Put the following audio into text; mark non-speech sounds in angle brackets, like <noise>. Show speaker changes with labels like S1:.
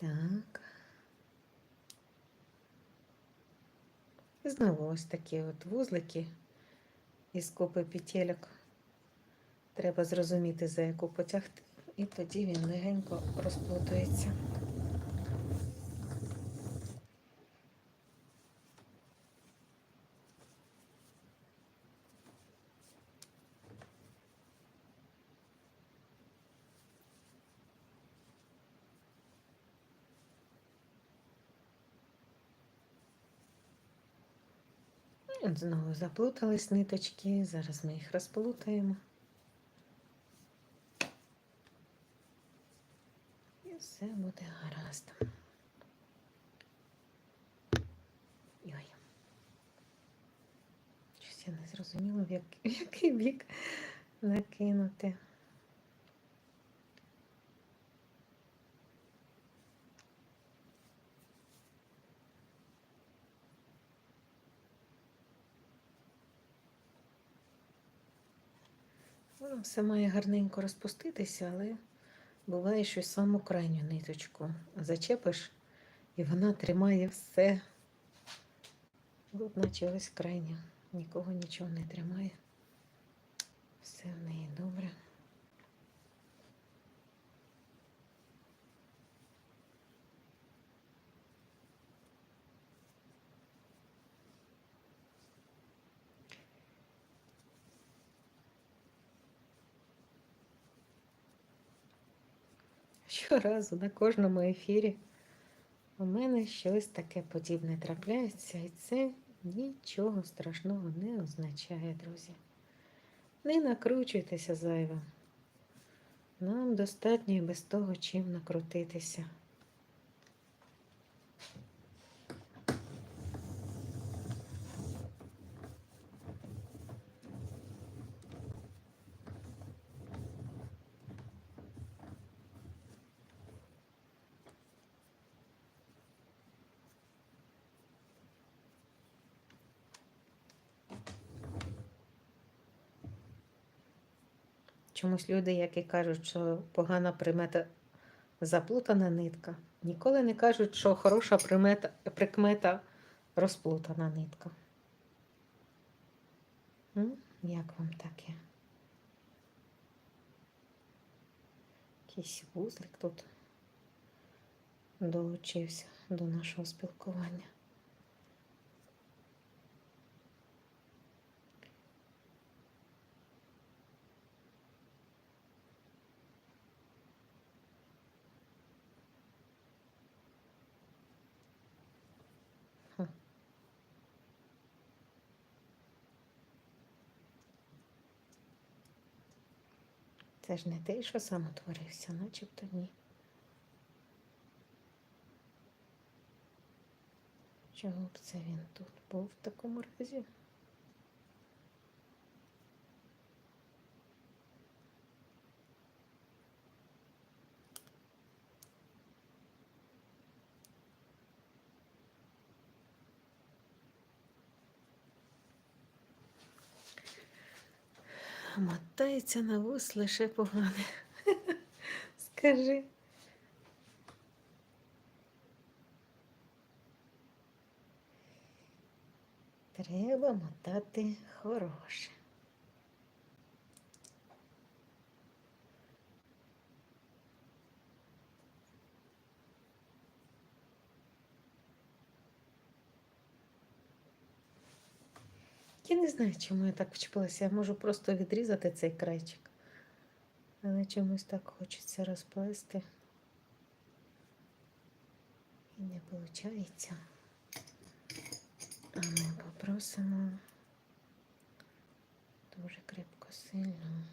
S1: Так. І знову ось такі от вузлики із купи петелек. Треба зрозуміти, за яку потягти, і тоді він легенько розплутується. От знову заплутались ниточки. Зараз ми їх розплутаємо. І все буде гаразд. Ой. Щось я не зрозуміла, в який бік накинути. Воно все має гарненько розпуститися, але буває, щось саму крайню ниточку зачепиш, і вона тримає все. От наче ось крайня, нікого нічого не тримає. Все в неї добре. Щоразу на кожному ефірі у мене щось таке подібне трапляється, і це нічого страшного не означає, друзі. Не накручуйтеся зайво. Нам достатньо і без того, чим накрутитися. Чомусь люди, які кажуть, що погана примета заплутана нитка, ніколи не кажуть, що хороша примета, прикмета розплутана нитка. М? Як вам таке? Якийсь вузлик тут долучився до нашого спілкування. Це ж не те, що сам утворився, начебто ні. Чого б це він тут був в такому разі? Мотається на вус лише погане. <laughs> Скажи. Треба мотати хороше. Я не знаю, чому я так вчепилася. Я можу просто відрізати цей крайчик. Але чомусь так хочеться розплести. І не виходить. А ми попросимо дуже кріпко сильно.